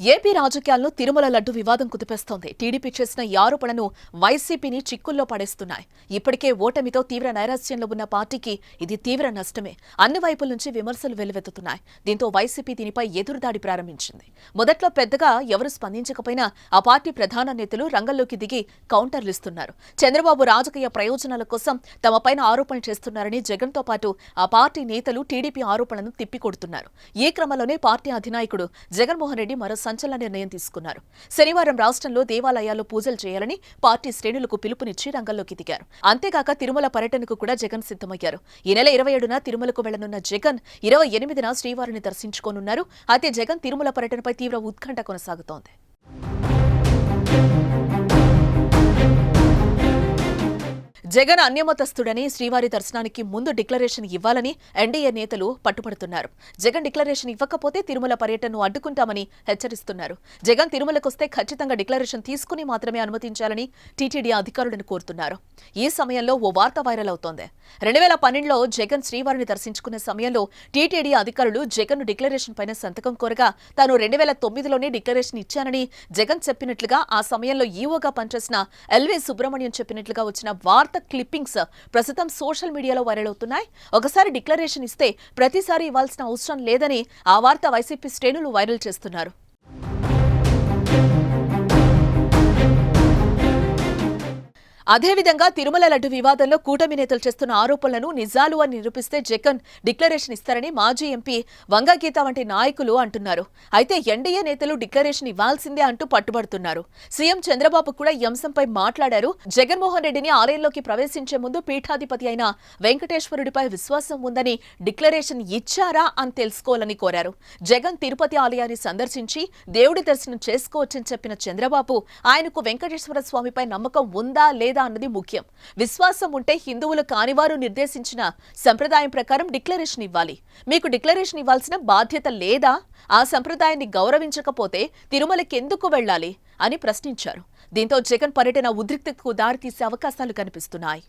AP రాజకీయాల్లో తిరుమల లడ్డు వివాదం కుదిపేస్తోంది. TDP చేసిన ఈ ఆరోపణను వైసీపీని చిక్కుల్లో పడేస్తున్నాయి. ఇప్పటికే ఓటమితో తీవ్ర నైరాశ్యంలో ఉన్న పార్టీకి ఇది తీవ్ర నష్టమే. అన్ని వైపుల నుంచి విమర్శలు వెల్లువెత్తుతున్నాయి. దీంతో వైసీపీ దీనిపై ఎదురుదాడి ప్రారంభించింది. మొదట్లో పెద్దగా ఎవరు స్పందించకపోయినా ఆ పార్టీ ప్రధాన నేతలు రంగంలోకి దిగి కౌంటర్లు ఇస్తున్నారు. చంద్రబాబు రాజకీయ ప్రయోజనాల కోసం తమపైన ఆరోపణలు చేస్తున్నారని జగన్తో పాటు ఆ పార్టీ నేతలు టీడీపీ ఆరోపణలను తిప్పికొడుతున్నారు. ఈ క్రమంలోనే పార్టీ అధినాయకుడు జగన్మోహన్ రెడ్డి మరో సంచలన నిర్ణయం తీసుకున్నారు. శనివారం రాష్ట్రంలో దేవాలయాల్లో పూజలు చేయాలని పార్టీ శ్రేణులకు పిలుపునిచ్చి రంగంలోకి దిగారు. అంతేగాక తిరుమల పర్యటనకు కూడా జగన్ సిద్ధమయ్యారు. ఈ నెల ఇరవై ఏడున తిరుమలకు వెళ్ళనున్న జగన్ ఇరవై ఎనిమిదిన శ్రీవారిని దర్శించుకోనున్నారు. అయితే జగన్ తిరుమల పర్యటనపై తీవ్ర ఉత్కంఠ కొనసాగుతోంది. జగన్ అన్యమతస్థుడని శ్రీవారి దర్శనానికి ముందు డిక్లరేషన్ ఇవ్వాలని ఎన్డీఏ నేతలు పట్టుపడుతున్నారు జగన్ డిక్లరేషన్ ఇవ్వకపోతే తిరుమల పర్యటనను అడ్డుకుంటామని హెచ్చరిస్తున్నారు. జగన్ తిరుమలకొస్తే ఖచ్చితంగా డిక్లరేషన్ తీసుకుని మాత్రమే అనుమతించాలని టీటీడీ అధికారులను కోరుతున్నారు. ఈ సమయంలో ఓ వార్త వైరల్ అవుతోంది. రెండు వేల పన్నెండులో జగన్ శ్రీవారిని దర్శించుకునే సమయంలో టీటీడీ అధికారులు జగన్ డిక్లరేషన్ పైన సంతకం కోరగా తాను రెండు వేల తొమ్మిదిలోనే డిక్లరేషన్ ఇచ్చానని జగన్ చెప్పినట్లుగా ఆ సమయంలో ఈవోగా పనిచేసిన ఎల్వి సుబ్రహ్మణ్యం చెప్పినట్లుగా వచ్చిన వార్త క్లిప్పింగ్స్ ప్రస్తుతం సోషల్ మీడియాలో వైరల్ అవుతున్నాయి. ఒకసారి డిక్లరేషన్ ఇస్తే ప్రతిసారి ఇవ్వాల్సిన అవసరం లేదని ఆ వార్త వైసీపీ శ్రేణులు వైరల్ చేస్తున్నారు. అదేవిధంగా తిరుమల లడ్డు వివాదంలో కూటమి నేతలు చేస్తున్న ఆరోపణలను నిజాలు అని నిరూపిస్తే జగన్ డిక్లరేషన్ ఇస్తారని మాజీ ఎంపీ వంగగీత వంటి నాయకులు అంటున్నారు. అయితే ఎన్డీఏ నేతలు డిక్లరేషన్ ఇవ్వాల్సిందే అంటూ పట్టుబడుతున్నారు. సీఎం చంద్రబాబు కూడా ఈ అంశంపై మాట్లాడారు. జగన్మోహన్ రెడ్డిని ఆలయంలోకి ప్రవేశించే ముందు పీఠాధిపతి అయిన వెంకటేశ్వరుడిపై విశ్వాసం ఉందని డిక్లరేషన్ ఇచ్చారా అని తెలుసుకోవాలని కోరారు. జగన్ తిరుపతి ఆలయాన్ని సందర్శించి దేవుడి దర్శనం చేసుకోవచ్చని చెప్పిన చంద్రబాబు ఆయనకు వెంకటేశ్వర స్వామిపై నమ్మకం ఉందా లేదా అన్నది ముఖ్యం. విశ్వాసం ఉంటే హిందువులు కానివారు నిర్దేశించిన సంప్రదాయం ప్రకారం డిక్లరేషన్ ఇవ్వాలి. మీకు డిక్లరేషన్ ఇవ్వాల్సిన బాధ్యత లేదా ఆ సంప్రదాయాన్ని గౌరవించకపోతే తిరుమలకి ఎందుకు వెళ్ళాలి అని ప్రశ్నించారు. దీంతో జగన్ పర్యటన ఉద్రిక్తతకు దారితీసే అవకాశాలు కనిపిస్తున్నాయి.